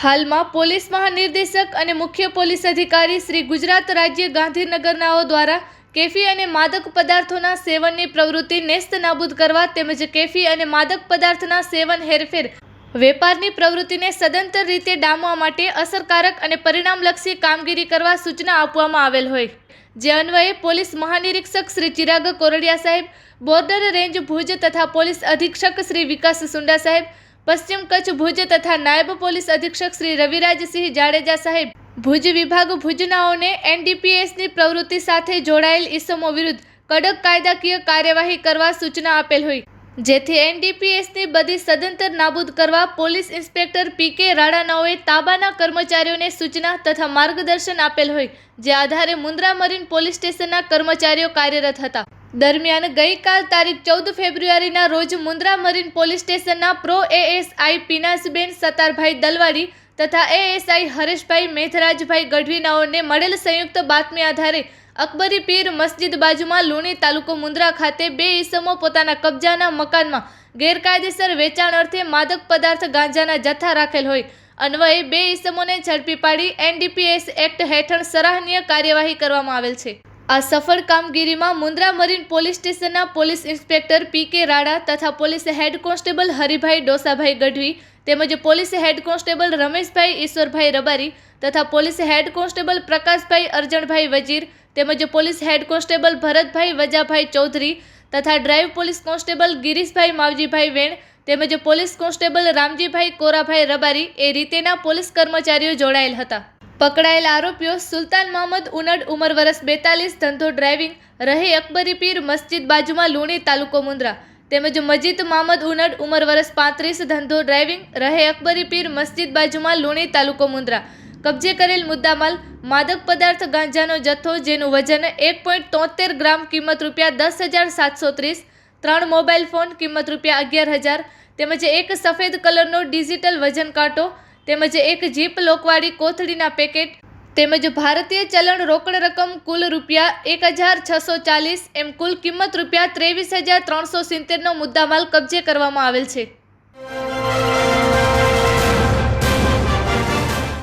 હાલમાં પોલીસ મહાનિર્દેશક અને મુખ્ય પોલીસ અધિકારી શ્રી ગુજરાત રાજ્ય ગાંધીનગરનાઓ દ્વારા કેફી અને માદક પદાર્થોના સેવનની પ્રવૃત્તિ નેસ્ત નાબૂદ કરવા તેમજ કેફી અને માદક પદાર્થના સેવન હેરફેર વેપારની પ્રવૃત્તિને સદંતર રીતે ડામવા માટે અસરકારક અને પરિણામલક્ષી કામગીરી કરવા સૂચના આપવામાં આવેલ હોય. જે અન્વયે પોલીસ મહાનિરીક્ષક શ્રી ચિરાગ કોરડિયા સાહેબ, બોર્ડર રેન્જ ભુજ તથા પોલીસ અધિક્ષક શ્રી વિકાસ સુંડા સાહેબ, પશ્ચિમ કચ્છ ભુજ તથા નાયબ પોલીસ અધિક્ષક શ્રી રવિરાજસિંહ જાડેજા સાહેબ, ભુજ વિભાગ ભુજનાઓને એનડીપીએસની પ્રવૃત્તિ સાથે જોડાયેલ ઇસમો વિરુદ્ધ કડક કાયદાકીય કાર્યવાહી કરવા સૂચના આપેલ હોય. જેથી એનડીપીએસની બધી સદંતર નાબૂદ કરવા પોલીસ ઇન્સ્પેક્ટર પી કે રાણાનાઓએ તાબાના કર્મચારીઓને સૂચના તથા માર્ગદર્શન આપેલ હોય, જે આધારે મુન્દ્રા મરીન પોલીસ સ્ટેશનના કર્મચારીઓ કાર્યરત હતા. દરમિયાન ગઈકાલ તારીખ ચૌદ ફેબ્રુઆરીના રોજ મુન્દ્રા મરીન પોલીસ સ્ટેશનના પ્રો એએસઆઈ પિનાસબેન સતારભાઈ દલવાડી તથા એએસઆઈ હરેશભાઈ મેથરાજભાઈ ગઢવીનાઓને મળેલ સંયુક્ત બાતમી આધારે અકબરી પીર મસ્જિદ બાજુમાં લુણી તાલુકો મુન્દ્રા ખાતે બે ઈસમો પોતાના કબજાના મકાનમાં ગેરકાયદેસર વેચાણ અર્થે માદક પદાર્થ ગાંજાના જથ્થા રાખેલ હોય. અન્વયે બે ઈસમોને ઝડપી પાડી એનડીપીએસ એક્ટ હેઠળ સરાહનીય કાર્યવાહી કરવામાં આવેલ છે. આ સફળ કામગીરીમાં મુન્દ્રા મરીન પોલીસ સ્ટેશનના police inspector P K Rada તથા police head constable Haribhai Dosabhai Gadhvi તેમજ police head constable Rameshbhai Ishwarbhai Rabari તથા police head constable Prakashbhai Arjanbhai Vajir તેમજ police head constable Bharatbhai Vajabhai Chaudhary તથા drive police constable Girishbhai Mavjibhai Ven તેમજ police constable Ramjibhai Korabhai Rabari એ રીતેના પોલીસ કર્મચારીઓ જોડાયેલ હતા. પકડાયેલ આરોપીઓ સુલતાન મોહમ્મદ ઉનડ ઉંમર વર્ષ બેતાલીસ, ધંધો ડ્રાઇવિંગ, રહે અકબરી પીર, મસ્જિદ બાજુમાં લુણી તાલુકો મુન્દ્રા તેમજ મજીદ મોહમ્મદ ઉનડ ઉંમર વર્ષ પાંત્રીસ, ધંધો ડ્રાઇવિંગ, રહે અકબરી પીર, મસ્જિદ બાજુમાં લુણી તાલુકો મુન્દ્રા કબજે કરેલ મુદ્દામાલ માદક પદાર્થ ગાંજાનો જથ્થો, જેનું વજન એક પોઈન્ટ તોતેર ગ્રામ કિંમત રૂપિયા દસ હજાર સાતસો ત્રીસ, ત્રણ મોબાઈલ ફોન કિંમત રૂપિયા અગિયાર હજાર, તેમજ એક સફેદ કલરનો ડિજિટલ વજન કાંટો, તેમજ એક જીપ લોકવાળી કોથળીના પેકેટ, તેમજ ભારતીય ચલણ રોકડ રકમ કુલ રૂપિયા એક હજાર છસો ચાલીસ, એમ કુલ કિંમત રૂપિયા ત્રેવીસ હજાર ત્રણસો સિત્તેરનો મુદ્દામાલ કબજે કરવામાં આવેલ છે.